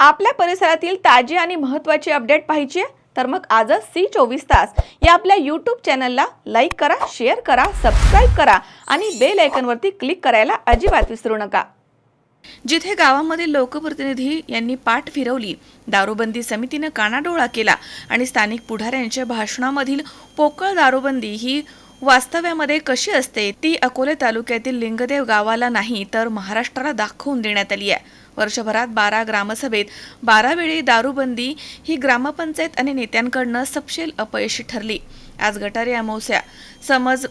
आपल्या परिसरातील ताजी आणि महत्त्वाची अपडेट पाहिजे तर मग आजच सी चोवीस तास या आपल्या यूट्यूब चॅनलला लाईक करा शेअर करा सबस्क्राईब करा आणि बेल आयकनवरती क्लिक करायला अजिबात विसरू नका. जिथे गावामध्ये लोकप्रतिनिधी यांनी पाठ फिरवली दारूबंदी समितीनं कानाडोळा केला आणि स्थानिक पुढाऱ्यांच्या भाषणामधील पोकळ दारूबंदी ही वास्तव्यामध्ये कशी असते ती अकोले तालुक्यातील लिंगदेव गावाला नाही तर महाराष्ट्राला दाखवून देण्यात आली आहे. वर्षभरात बारा ग्रामसभेत बारा वेळी दारूबंदी ही ग्रामपंचायत आणि नेत्यांकडनं सपशेल अपयशी ठरली. आज गटारी अमावस्या. समज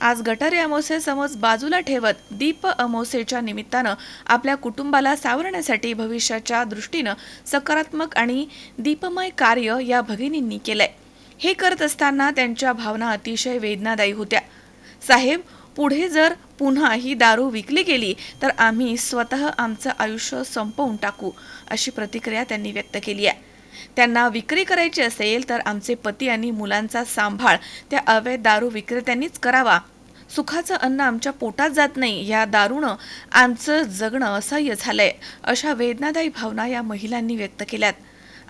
आज गटारी अमावस्या समज बाजूला ठेवत दीप अमावस्येच्या निमित्तानं आपल्या कुटुंबाला सावरण्यासाठी भविष्याच्या दृष्टीनं सकारात्मक आणि दीपमय कार्य या भगिनींनी केलंय. हे करत असताना त्यांच्या भावना अतिशय वेदनादायी होत्या. साहेब पुढे जर पुन्हा ही दारू विकली गेली तर आम्ही स्वतः आमचं आयुष्य संपवून टाकू अशी प्रतिक्रिया त्यांनी व्यक्त केली आहे. त्यांना विक्री करायची असेल तर आमचे पती आणि मुलांचा सांभाळ त्या अवैध दारू विक्रेत्यांनीच करावा. सुखाचं अन्न आमच्या पोटात जात नाही या दारूनं आमचं जगणं असह्य झालंय अशा वेदनादायी भावना या महिलांनी व्यक्त केल्यात.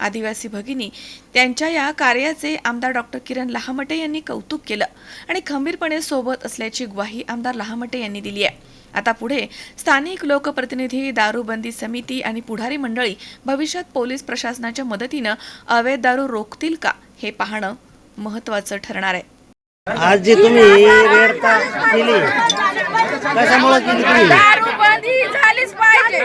आदिवासी भगिनी त्यांच्या या कार्याचे आमदार डॉक्टर किरण लहामटे यांनी कौतुक केलं आणि खंबीरपणे सोबत असल्याची ग्वाही आमदार लहामटे यांनी दिली आहे. आता पुढे स्थानिक लोकप्रतिनिधी दारूबंदी समिती आणि पुढारी मंडळी भविष्यात पोलीस प्रशासनाच्या मदतीनं अवैध दारू रोखतील का हे पाहणं महत्त्वाचं ठरणार आहे. आज जी तुम्ही रेडता केली कशामुळे केली तुम्ही? झालीच पाहिजे.